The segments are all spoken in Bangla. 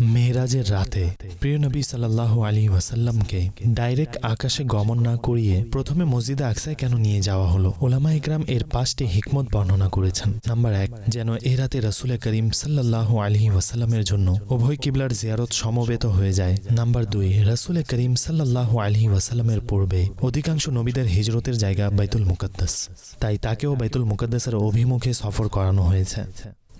মেহরাজের রাতে প্রিয় নবী সাল্লাহ আলী ওয়াসাল্লামকে ডাইরেক্ট আকাশে গমন না করিয়ে প্রথমে মসজিদে আকসায় কেন নিয়ে যাওয়া হলো? ওলামা ইকরাম এর পাঁচটি হিকমত বর্ণনা করেছেন। নাম্বার এক, যেন এ রাতে রসুল করিম সাল্লাহ আলী ওয়াসাল্লামের জন্য উভয় কিবলার জিয়ারত সমবেত হয়ে যায়। নাম্বার দুই, রসুল করিম সাল্লাহ আলী ওয়াসাল্লামের পূর্বে অধিকাংশ নবীদের হিজরতের জায়গা বাইতুল মুকদ্দাস। তাই তাকেও বাইতুল মুকদ্দাসের অভিমুখে সফর করানো হয়েছে।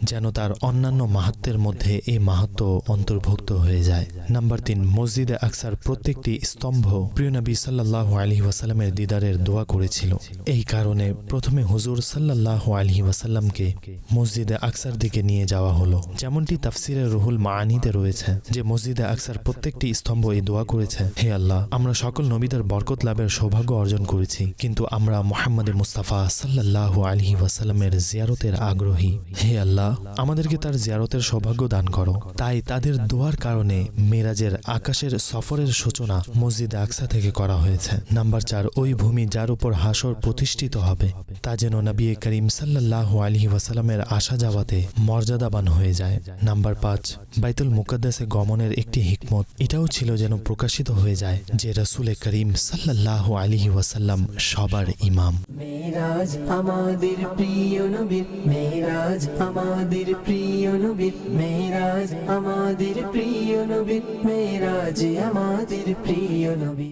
যেন তার অন্যান্য মাহাত্মের মধ্যে এই মাহাত্ম অন্তর্ভুক্ত হয়ে যায়। নাম্বার তিন, মসজিদে আকসার প্রত্যেকটি স্তম্ভ প্রিয় নবী সাল্লাহ আলী ওয়াসাল্লামের দিদারের দোয়া করেছিল। এই কারণে প্রথমে হুজুর সাল্লাহ আলী ওয়াসাল্লামকে মসজিদে আকসার দিকে নিয়ে যাওয়া হলো। যেমনটি তাফসিরের রুহুল মাআনিতে রয়েছে যে মসজিদে আকসার প্রত্যেকটি স্তম্ভ এই দোয়া করেছে, হে আল্লাহ, আমরা সকল নবীদের বরকত লাভের সৌভাগ্য অর্জন করেছি, কিন্তু আমরা মোহাম্মদে মুস্তাফা সাল্লাহ আলী ওয়াসাল্লামের জিয়ারতের আগ্রহী। হে আল্লাহ আমাদেরকে তার জিয়ারতের সৌভাগ্য দান করো। তাই তাদের দোয়ার কারণে মেরাজের আকাশের সফরের সূচনা মসজিদে আকসা থেকে করা হয়েছে। নাম্বার চার, ওই ভূমি যার উপর হাসর প্রতিষ্ঠিত হবে, তা যেন নবী করিম সাল্লাহ আলী ওয়াসাল্লামের আসা যাওয়াতে মর্যাদাবান হয়ে যায়। নাম্বার পাঁচ, বাইতুল মুকদ্দাসে গমনের একটি হিকমত। এটাও ছিল যেন প্রকাশিত হয়ে যায় যে রসুলে করিম সাল্লাহ আলী ওয়াসাল্লাম সবার ইমাম। মেরাজ আমাদের প্রিয় নবী মেরাজ আমাদের প্রিয় নবী মেরাজ আমাদের প্রিয় নবী মেরাজ আমাদের প্রিয় নবী।